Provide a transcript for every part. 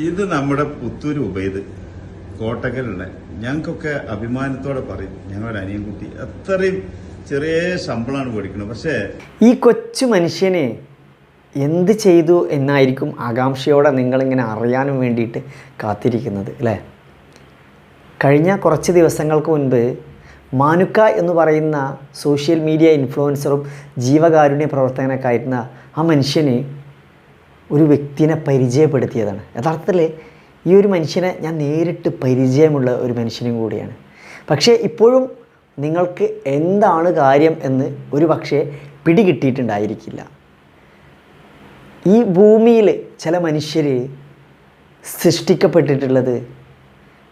ഇത് നമ്മുടെ പുത്തൂര് ഉപയത് കോട്ടക്കലുള്ള ഞങ്ങൾക്കൊക്കെ അഭിമാനത്തോടെ പറയും ഞങ്ങളുടെ അനിയൻകുട്ടി. അത്രയും ചെറിയ ശമ്പളമാണ് പഠിക്കുന്നത് പക്ഷേ ഈ കൊച്ചു മനുഷ്യനെ എന്ത് ചെയ്തു എന്നായിരിക്കും ആകാംക്ഷയോടെ നിങ്ങളിങ്ങനെ അറിയാനും വേണ്ടിയിട്ട് കാത്തിരിക്കുന്നത് അല്ലേ? കഴിഞ്ഞ കുറച്ച് ദിവസങ്ങൾക്ക് മുൻപ് മാനുക്ക എന്ന് പറയുന്ന സോഷ്യൽ മീഡിയ ഇൻഫ്ലുവൻസറും ജീവകാരുണ്യ പ്രവർത്തകനൊക്കെ ആയിരുന്ന ആ മനുഷ്യന് ഒരു വ്യക്തിനെ പരിചയപ്പെടുത്തിയതാണ്. യഥാർത്ഥത്തിൽ ഈ ഒരു മനുഷ്യനെ ഞാൻ നേരിട്ട് പരിചയമുള്ള ഒരു മനുഷ്യനും കൂടിയാണ്. പക്ഷേ ഇപ്പോഴും നിങ്ങൾക്ക് എന്താണ് കാര്യം എന്ന് ഒരു പക്ഷേ പിടികിട്ടിയിട്ടുണ്ടായിരിക്കില്ല. ഈ ഭൂമിയിൽ ചില മനുഷ്യർ സൃഷ്ടിക്കപ്പെട്ടിട്ടുള്ളത്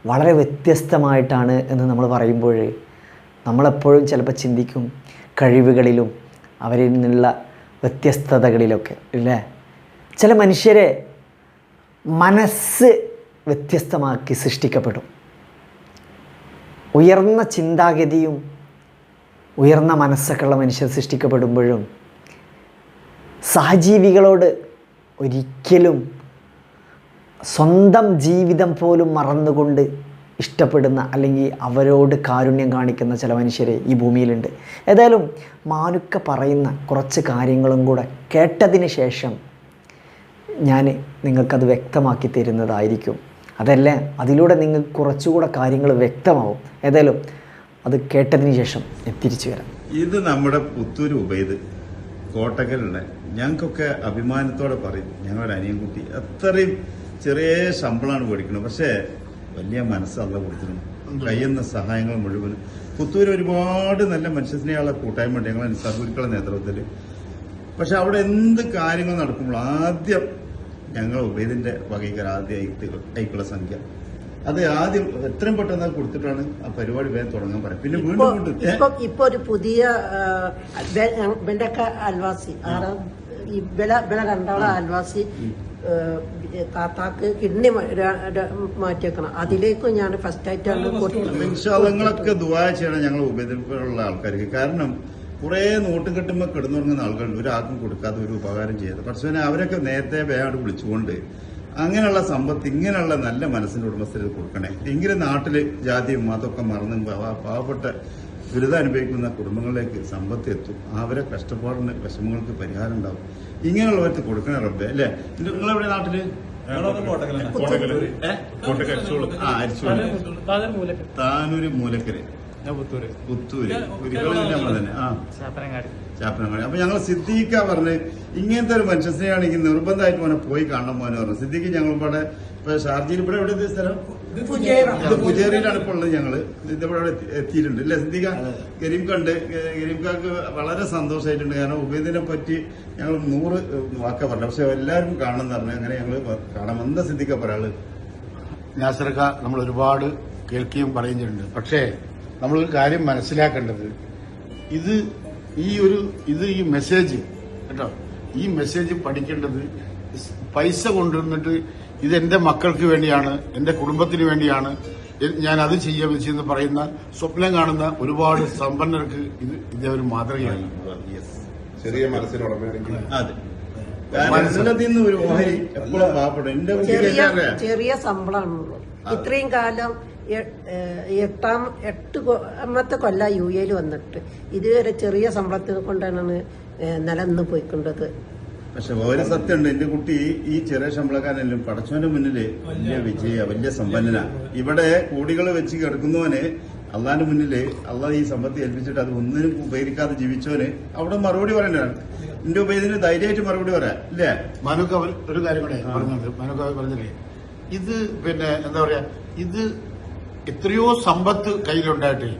വളരെ വ്യത്യസ്തമായിട്ടാണ് എന്ന് നമ്മൾ പറയുമ്പോൾ നമ്മളെപ്പോഴും ചിലപ്പോൾ ചിന്തിക്കും കഴിവുകളിലും അവരിൽ നിന്നുള്ള വ്യത്യസ്തതകളിലൊക്കെ ഇല്ലേ ചില മനുഷ്യരെ മനസ്സ് വ്യത്യസ്തമാക്കി സൃഷ്ടിക്കപ്പെടും. ഉയർന്ന ചിന്താഗതിയും ഉയർന്ന മനസ്സൊക്കെയുള്ള മനുഷ്യർ സൃഷ്ടിക്കപ്പെടുമ്പോഴും സഹജീവികളോട് ഒരിക്കലും സ്വന്തം ജീവിതം പോലും മറന്നുകൊണ്ട് ഇഷ്ടപ്പെടുന്ന അല്ലെങ്കിൽ അവരോട് കാരുണ്യം കാണിക്കുന്ന ചില മനുഷ്യരെ ഈ ഭൂമിയിലുണ്ട്. ഏതായാലും മാനുക്ക പറയുന്ന കുറച്ച് കാര്യങ്ങളും കൂടെ കേട്ടതിന് ശേഷം ഞാൻ നിങ്ങൾക്കത് വ്യക്തമാക്കി തരുന്നതായിരിക്കും. അതല്ല? അതിലൂടെ നിങ്ങൾക്ക് കുറച്ചുകൂടെ കാര്യങ്ങൾ വ്യക്തമാവും. ഏതായാലും അത് കേട്ടതിന് ശേഷം ഞാൻ തിരിച്ചു വരാം. ഇത് നമ്മുടെ പുത്തൂര് ഉപയത് കോട്ടക്കലുള്ള ഞങ്ങൾക്കൊക്കെ അഭിമാനത്തോടെ പറയും ഞങ്ങളുടെ അനിയൻകുട്ടി. അത്രയും ചെറിയ ശമ്പളമാണ് മേടിക്കുന്നത്. പക്ഷേ വലിയ മനസ്സല്ല കൊടുത്തിരുന്നു കഴിയുന്ന സഹായങ്ങൾ മുഴുവനും. പുത്തൂർ ഒരുപാട് നല്ല മനുഷ്യസ്നേഹമുള്ള കൂട്ടായ്മ ഉണ്ട് ഞങ്ങൾ സഹുരുക്കളുടെ നേതൃത്വത്തിൽ. പക്ഷെ അവിടെ എന്ത് കാര്യങ്ങൾ നടക്കുമ്പോൾ ആദ്യം ഞങ്ങൾ ഉപേദിന്റെ വകയ്ക്കൽ ആദ്യ അയക്കുള്ള സംഖ്യ. അത് ആദ്യം എത്രയും പെട്ടെന്ന് കൊടുത്തിട്ടാണ് ആ പരിപാടി വേഗം തുടങ്ങാൻ പറയാം പിന്നെ വീണ്ടും? ഇപ്പൊ ഒരു പുതിയ ഇവന്റെയൊക്കെ അൽവാസി വില വില കണ്ടവളെ അൽവാസി താത്താക്ക് കിഡ്നി മാറ്റിയേക്കണം. അതിലേക്കും ഞാൻ ഫസ്റ്റ് ആയിട്ടാണ് നിങ്ങളൊക്കെ ദുവാ ചെയ്യണം ഞങ്ങൾ ഉപദ്രവമുള്ള ആൾക്കാർക്ക്. കാരണം കുറെ നോട്ടും കെട്ടുമ്പോൾ കിടന്നുറങ്ങുന്ന ആളുകളുണ്ട്. ഒരാൾക്കും കൊടുക്കാതെ ഒരു ഉപകാരം പക്ഷെ പക്ഷേ അവരൊക്കെ നേരത്തെ വേണ്ട വിളിച്ചുകൊണ്ട് അങ്ങനെയുള്ള സമ്പത്ത് ഇങ്ങനെയുള്ള നല്ല മനസ്സിന്റെ ഉടമസ്ഥരെ കൊടുക്കണേ. എങ്കിലും നാട്ടിൽ ജാതിയും മതമൊക്കെ മറന്ന് പാവപ്പെട്ട ദുരിതം അനുഭവിക്കുന്ന കുടുംബങ്ങളിലേക്ക് സമ്പത്ത് എത്തും. അവരെ കഷ്ടപ്പാടിന് വിഷമങ്ങൾക്ക് പരിഹാരം ഉണ്ടാവും. ഇങ്ങനെയുള്ളവർക്ക് കൊടുക്കണേ റബ്ബെ. അല്ലേ? നിങ്ങളെവിടെ നാട്ടിൽ? താനൂര് മൂലക്കര് പുത്തൂര്. ചാപ്പനങ്ങാടി. അപ്പൊ ഞങ്ങൾ സിദ്ദീഖ പറഞ്ഞ് ഇങ്ങനത്തെ ഒരു മനുഷ്യസ്നേഹാണെങ്കിൽ നിർബന്ധമായിട്ട് മോനെ പോയി കാണണം മോനെ പറഞ്ഞു. സിദ്ദീഖ് ഞങ്ങൾ ഇവിടെ ഇപ്പൊ ഷാർജയിൽ ഇവിടെ എവിടെ സ്ഥലം? ഇത് പുജേറിയിലാണ് ഇപ്പോൾ ഉള്ളത് ഞങ്ങൾ. ഇവിടെ എത്തിയിട്ടുണ്ട്. അല്ലെ സിദ്ദീഖ? ഗരീം കണ്ട് ഗരീംഖാക്ക് വളരെ സന്തോഷമായിട്ടുണ്ട് കാരണം ഉപേദിനെ പറ്റി ഞങ്ങൾ നൂറ് വാക്ക പറഞ്ഞു പക്ഷെ എല്ലാവരും കാണണം എന്ന് പറഞ്ഞു അങ്ങനെ ഞങ്ങൾ കാണാം എന്താ സിദ്ദീഖ പറയാൾ നാസർക്ക നമ്മൾ ഒരുപാട് കേൾക്കുകയും പറയുന്നുണ്ട് പക്ഷേ നമ്മളൊരു കാര്യം മനസ്സിലാക്കേണ്ടത് ഇത് ഈ ഒരു ഇത് ഈ മെസ്സേജ് കേട്ടോ ഈ മെസ്സേജ് പഠിക്കേണ്ടത് പൈസ കൊണ്ടുവന്നിട്ട് ഇത് എന്റെ മക്കൾക്ക് വേണ്ടിയാണ് എന്റെ കുടുംബത്തിന് വേണ്ടിയാണ് ഞാൻ അത് ചെയ്യാൻ വെച്ചെന്ന് പറയുന്ന സ്വപ്നം കാണുന്ന ഒരുപാട് സമ്പന്നർക്ക് ഇത് ഇതേ ഒരു മാതൃകയാണ്. യെസ് ചെറിയ മനസ്സിനുടമയാണെങ്കിൽ അതെ. ചെറിയ ശമ്പളമാണുള്ളൂ ഇത്രയും കാലം എട്ടാം എട്ട് എണ്ണത്തെ കൊല്ല യു എയിൽ വന്നിട്ട്. ഇതുവരെ ചെറിയ ശമ്പളത്തിൽ കൊണ്ടാണ് നിലന്ന് പോയിക്കൊണ്ടത്. പക്ഷെ ഒരു സത്യമുണ്ട്. എന്റെ കുട്ടി ഈ ചെറിയ ശമ്പളക്കാരനെല്ലാം പടച്ചവന്റെ മുന്നിൽ വലിയ വിജയ വലിയ സമ്പന്നന. ഇവിടെ കോടികൾ വെച്ച് കിടക്കുന്നവന് അള്ളാന്റെ മുന്നിൽ അള്ളാഹ് ഈ സമ്പത്ത് ഏൽപ്പിച്ചിട്ട് അത് ഒന്നിനും ഉപകരിക്കാതെ ജീവിച്ചവന് അവിടെ മറുപടി പറയേണ്ടതാണ്. എന്റെ ഉപയോഗത്തിന് ധൈര്യമായിട്ട് മറുപടി പറയാം. ഇല്ലേ? മനുക്ക ഒരു- കാര്യം കൂടെ പറഞ്ഞത് മനുക്ക പറഞ്ഞില്ലേ? ഇത് പിന്നെ എന്താ പറയാ? ഇത് എത്രയോ സമ്പത്ത് കയ്യിലുണ്ടായിട്ട്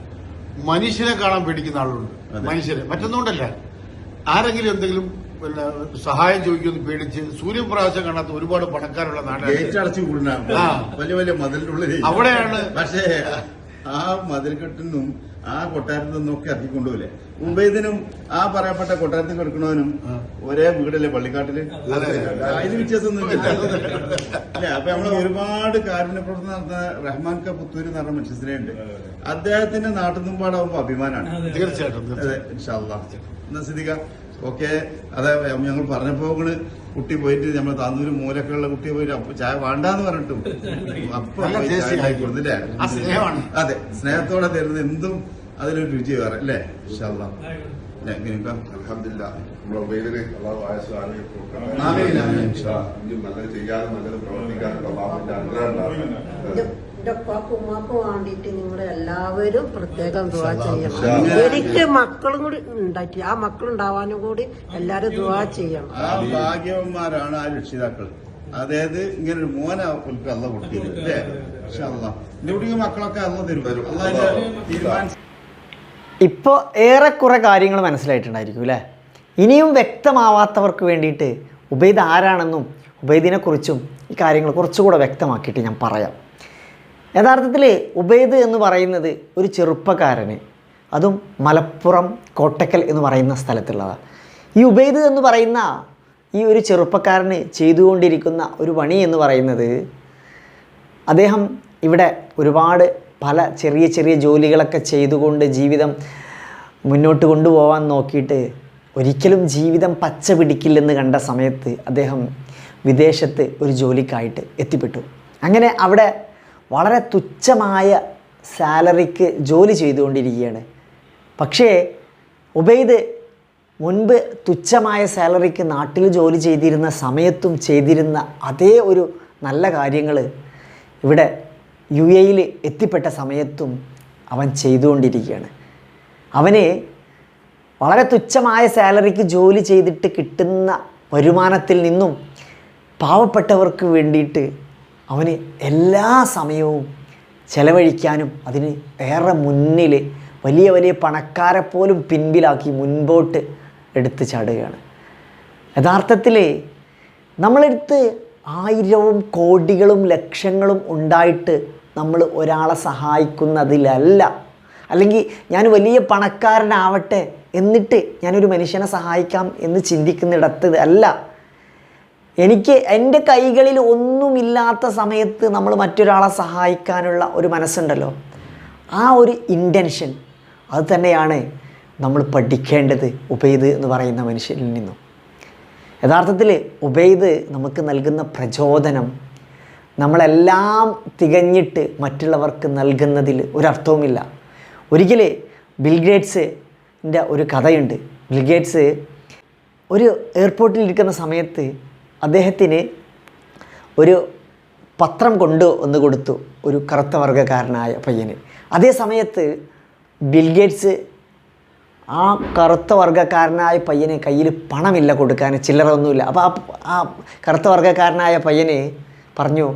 മനുഷ്യരെ കാണാൻ പേടിക്കുന്ന ആളുണ്ട്. മനുഷ്യരെ. മറ്റൊന്നുകൊണ്ടല്ല. ആരെങ്കിലും എന്തെങ്കിലും പിന്നെ സഹായം ചോദിക്കുമെന്ന് പേടിച്ച് സൂര്യപ്രകാശം കാണാത്ത ഒരുപാട് പണക്കാരുള്ള നാടാണ് അവിടെയാണ് പക്ഷേ ആ മതിൽക്കെട്ടിനും ആ കൊട്ടാരത്തിൽ നിന്നൊക്കെ ഇറക്കി ഇറക്കിക്കൊണ്ടുപോലെ ഉബൈദിനും ആ പറയപ്പെട്ട കൊട്ടാരത്തിൽ കിടക്കണവനും ഒരേ വീടല്ലേ പള്ളിക്കാട്ടിൽ? അതിന് വ്യത്യാസമൊന്നുമില്ല. അല്ലെ അപ്പൊ നമ്മൾ ഒരുപാട് കാരുണ്യ പ്രവർത്തനം നടത്തുന്ന റഹ്മാൻ ക പുത്തൂര് എന്ന് പറഞ്ഞ മനുഷ്യസിനെയുണ്ട് അദ്ദേഹത്തിന്റെ നാട്ടിൽ നിന്നുമ്പാടാവുമ്പോ അഭിമാനാണ് തീർച്ചയായിട്ടും അതെ. എന്നാ സിദ്ദിഖ ഓക്കെ അതെ ഞങ്ങൾ പറഞ്ഞപ്പോ ഇങ്ങൾ കുട്ടി പോയിട്ട് നമ്മൾ താന്നൂര് മൂലക്കുള്ള കുട്ടി പോയിട്ട് അപ്പൊ ചായ വേണ്ടാന്ന് പറഞ്ഞിട്ടും. അപ്പൊ കൊടുത്തില്ലേ സ്നേഹമാണ്. അതെ സ്നേഹത്തോടെ തരുന്ന എന്തും അതിലൊരു രുചി വേറെ അല്ലേ. ഇനിയും നല്ലത് ചെയ്യാനും നല്ലത് പ്രവർത്തിക്കാനും അള്ളാഹുവിന്റെ അനുഗ്രഹം ഉണ്ടാവട്ടെ. എന്റെ ഉപ്പാക്കും ഉമ്മാക്കും വേണ്ടിയിട്ട് നിങ്ങൾ എല്ലാവരും പ്രത്യേകം ദുവാ ചെയ്യണം. എനിക്ക് മക്കളും കൂടി ഉണ്ടാക്കി. ആ മക്കളുണ്ടാവാനും കൂടി എല്ലാരും ദുവാ ചെയ്യണം. ആ ഭാഗ്യവന്മാരാണ് ആ രക്ഷിതാക്കൾ. അതായത് ഇങ്ങനെ ഒരു മോന ഉൽക്ക് അല്ല കൊടുത്തത് അല്ലേ? ഇൻഷാല്ലാ. എന്റെ കുട്ടിക്ക് മക്കളൊക്കെ അല്ല തരും. അള്ളാഹിന്റെ തീരുമാനം. ഇപ്പോൾ ഏറെക്കുറെ കാര്യങ്ങൾ മനസ്സിലായിട്ടുണ്ടായിരിക്കും അല്ലേ? ഇനിയും വ്യക്തമാവാത്തവർക്ക് വേണ്ടിയിട്ട് ഉബൈദ് ആരാണെന്നും ഉബൈദിനെക്കുറിച്ചും ഈ കാര്യങ്ങൾ കുറച്ചുകൂടെ വ്യക്തമാക്കിയിട്ട് ഞാൻ പറയാം. യഥാർത്ഥത്തിൽ ഉബൈദ് എന്ന് പറയുന്നത് ഒരു ചെറുപ്പക്കാരന്. അതും മലപ്പുറം കോട്ടക്കൽ എന്ന് പറയുന്ന സ്ഥലത്തുള്ളതാണ് ഈ ഉബൈദ് എന്ന് പറയുന്ന ഈ ഒരു ചെറുപ്പക്കാരന് ചെയ്തുകൊണ്ടിരിക്കുന്ന ഒരു പണി എന്ന് പറയുന്നത് അദ്ദേഹം ഇവിടെ ഒരുപാട് പല ചെറിയ ചെറിയ ജോലികളൊക്കെ ചെയ്തുകൊണ്ട് ജീവിതം മുന്നോട്ട് കൊണ്ടുപോകാൻ നോക്കിയിട്ട് ഒരിക്കലും ജീവിതം പച്ച പിടിക്കില്ലെന്ന് കണ്ട സമയത്ത് അദ്ദേഹം വിദേശത്ത് ഒരു ജോലിക്കായിട്ട് എത്തിപ്പെട്ടു. അങ്ങനെ അവിടെ വളരെ തുച്ഛമായ സാലറിക്ക് ജോലി ചെയ്തുകൊണ്ടിരിക്കുകയാണ്. പക്ഷേ ഉബൈദ് മുൻപ് തുച്ഛമായ സാലറിക്ക് നാട്ടിൽ ജോലി ചെയ്തിരുന്ന സമയത്തും ചെയ്തിരുന്ന അതേ ഒരു നല്ല കാര്യങ്ങൾ ഇവിടെ യു എയിൽ എത്തിപ്പെട്ട സമയത്തും അവൻ ചെയ്തുകൊണ്ടിരിക്കുകയാണ്. അവന് വളരെ തുച്ഛമായ സാലറിക്ക് ജോലി ചെയ്തിട്ട് കിട്ടുന്ന വരുമാനത്തിൽ നിന്നും പാവപ്പെട്ടവർക്ക് വേണ്ടിയിട്ട് അവന് എല്ലാ സമയവും ചെലവഴിക്കാനും അതിന് ഏറെ മുന്നിൽ വലിയ വലിയ പണക്കാരെ പോലും പിൻപിലാക്കി മുൻപോട്ട് എടുത്ത് ചാടുകയാണ്. യഥാർത്ഥത്തിൽ നമ്മളെടുത്ത് ആയിരവും കോടികളും ലക്ഷങ്ങളും ഉണ്ടായിട്ട് നമ്മൾ ഒരാളെ സഹായിക്കുന്നതിലല്ല. അല്ലെങ്കിൽ ഞാൻ വലിയ പണക്കാരനാവട്ടെ എന്നിട്ട് ഞാനൊരു മനുഷ്യനെ സഹായിക്കാം എന്ന് ചിന്തിക്കുന്നിടത്ത് അല്ല. എനിക്ക് എന്റെ കൈകളിൽ ഒന്നുമില്ലാത്ത സമയത്ത് നമ്മൾ മറ്റൊരാളെ സഹായിക്കാനുള്ള ഒരു മനസ്സുണ്ടല്ലോ. ആ ഒരു ഇന്റൻഷൻ അത് തന്നെയാണ് നമ്മൾ പഠിക്കേണ്ടത് ഉബൈദ് എന്ന് പറയുന്ന മനുഷ്യനിൽ നിന്നും. യഥാർത്ഥത്തിൽ ഉബൈദ് നമുക്ക് നൽകുന്ന പ്രചോദനം നമ്മളെല്ലാം തികഞ്ഞിട്ട് മറ്റുള്ളവർക്ക് നൽകുന്നതിൽ ഒരർത്ഥവുമില്ല. ഒരിക്കൽ ബിൽഗേറ്റ്സിന്റെ ഒരു കഥയുണ്ട്. ബിൽഗേറ്റ്സ് ഒരു എയർപോർട്ടിൽ ഇരിക്കുന്ന സമയത്ത് അദ്ദേഹത്തിന് ഒരു പത്രം കൊണ്ട് ഒന്ന് കൊടുത്തു. ഒരു കറുത്ത വർഗക്കാരനായ പയ്യന്. അതേ സമയത്ത് ബിൽഗേറ്റ്സ് ആ കറുത്ത വർഗക്കാരനായ പയ്യന് കയ്യിൽ പണമില്ല കൊടുക്കാൻ ചില്ലറ ഒന്നുമില്ല അപ്പോൾ ആ ആ കറുത്ത വർഗക്കാരനായ പയ്യന് പറഞ്ഞു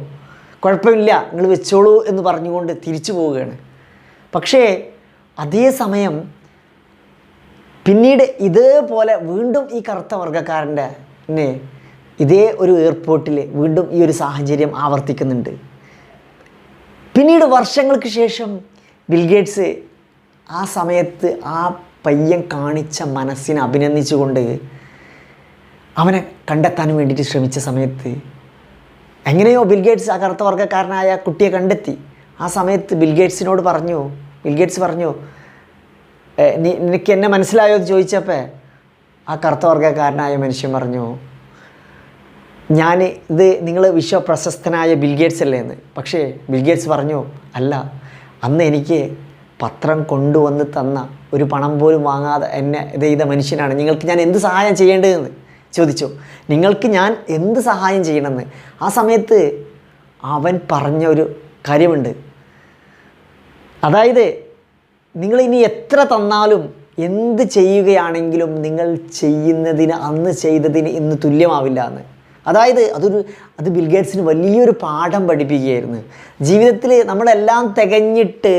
കുഴപ്പമില്ല നിങ്ങൾ വെച്ചോളൂ എന്ന് പറഞ്ഞുകൊണ്ട് തിരിച്ചു പോവുകയാണ്. പക്ഷേ അതേ സമയം പിന്നീട് ഇതേപോലെ വീണ്ടും ഈ കറുത്ത വർഗക്കാരന്റെ ഇതേ ഒരു എയർപോർട്ടിൽ വീണ്ടും ഈ ഒരു സാഹചര്യം ആവർത്തിക്കുന്നുണ്ട്. പിന്നീട് വർഷങ്ങൾക്ക് ശേഷം ബിൽഗേറ്റ്സ് ആ സമയത്ത് ആ പയ്യൻ കാണിച്ച മനസ്സിനെ അഭിനന്ദിച്ചുകൊണ്ട് അവനെ കണ്ടെത്താൻ വേണ്ടിയിട്ട് ശ്രമിച്ച സമയത്ത് എങ്ങനെയോ ബിൽഗേറ്റ്സ് ആ കറുത്ത വർഗക്കാരനായ കുട്ടിയെ കണ്ടെത്തി. ആ സമയത്ത് ബിൽഗേറ്റ്സിനോട് പറഞ്ഞു ബിൽഗേറ്റ്സ് പറഞ്ഞു നിനക്ക് എന്നെ മനസ്സിലായോ? എന്ന് ചോദിച്ചപ്പോൾ ആ കറുത്ത വർഗക്കാരനായ മനുഷ്യൻ പറഞ്ഞു ഞാൻ ഇത് നിങ്ങൾ വിശ്വപ്രശസ്തനായ ബിൽഗേറ്റ്സ് അല്ലേ എന്ന്. പക്ഷേ ബിൽഗേറ്റ്സ് പറഞ്ഞു അല്ല അന്ന് എനിക്ക് പത്രം കൊണ്ടുവന്ന് തന്ന ഒരു പണം പോലും വാങ്ങാതെ എന്നെ ചെയ്ത മനുഷ്യനാണ്. നിങ്ങൾക്ക് ഞാൻ എന്ത് സഹായം ചെയ്യേണ്ടതെന്ന്? ചോദിച്ചു. നിങ്ങൾക്ക് ഞാൻ എന്ത് സഹായം ചെയ്യണമെന്ന്? ആ സമയത്ത് അവൻ പറഞ്ഞ ഒരു കാര്യമുണ്ട്. അതായത് നിങ്ങൾ ഇനി എത്ര തന്നാലും എന്ത് ചെയ്യുകയാണെങ്കിലും നിങ്ങൾ ചെയ്യുന്നതിന് അന്ന് ചെയ്തതിന് ഇന്ന് തുല്യമാവില്ല എന്ന്. അതായത് അതൊരു അത് ബിൽഗേറ്റ്സിന് വലിയൊരു പാഠം പഠിപ്പിക്കുകയായിരുന്നു. ജീവിതത്തിൽ നമ്മളെല്ലാം തികഞ്ഞിട്ട്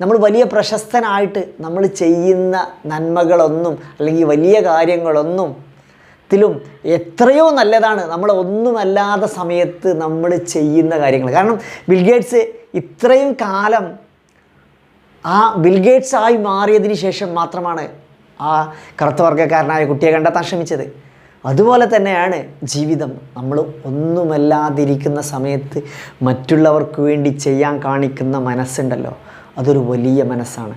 നമ്മൾ വലിയ പ്രശസ്തനായിട്ട് നമ്മൾ ചെയ്യുന്ന നന്മകളൊന്നും അല്ലെങ്കിൽ വലിയ കാര്യങ്ങളൊന്നും ത്തിലും എത്രയോ നല്ലതാണ്. നമ്മൾ ഒന്നുമല്ലാത്ത സമയത്ത് നമ്മൾ ചെയ്യുന്ന കാര്യങ്ങൾ. കാരണം ബിൽഗേറ്റ്സ് ഇത്രയും കാലം ആ ബിൽഗേറ്റ്സ് ആയി മാറിയതിന് ശേഷം മാത്രമാണ് ആ കറുത്ത വർഗക്കാരനായ കുട്ടിയെ കണ്ടെത്താൻ ശ്രമിച്ചത്. അതുപോലെ തന്നെയാണ് ജീവിതം. നമ്മൾ ഒന്നുമല്ലാതിരിക്കുന്ന സമയത്ത് മറ്റുള്ളവർക്ക് വേണ്ടി ചെയ്യാൻ കാണിക്കുന്ന മനസ്സുണ്ടല്ലോ. അതൊരു വലിയ മനസ്സാണ്.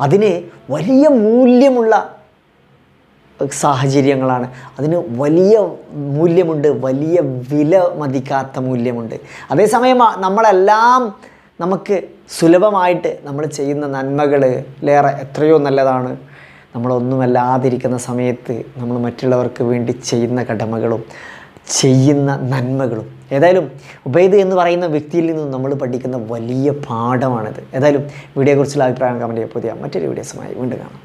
അതിന് വലിയ മൂല്യമുള്ള സാഹചര്യങ്ങളാണ്. അതിന് വലിയ മൂല്യമുണ്ട് വലിയ വില മതിക്കാത്ത മൂല്യമുണ്ട്. അതേസമയം നമ്മളെല്ലാം നമുക്ക് സുലഭമായിട്ട് നമ്മൾ ചെയ്യുന്ന നന്മകൾ ലേറെ എത്രയോ നല്ലതാണ്. നമ്മളൊന്നുമല്ലാതിരിക്കുന്ന സമയത്ത് നമ്മൾ മറ്റുള്ളവർക്ക് വേണ്ടി ചെയ്യുന്ന കടമകളും ചെയ്യുന്ന നന്മകളും. ഏതായാലും ഉബൈദ് എന്ന് പറയുന്ന വ്യക്തിയിൽ നിന്നും നമ്മൾ പഠിക്കുന്ന വലിയ പാഠമാണിത്. ഏതായാലും വീഡിയോയെക്കുറിച്ചുള്ള അഭിപ്രായം കമന്റ് ചെയ്യുക പുതിയ മറ്റൊരു വീഡിയോസുമായി വീണ്ടും കാണാം.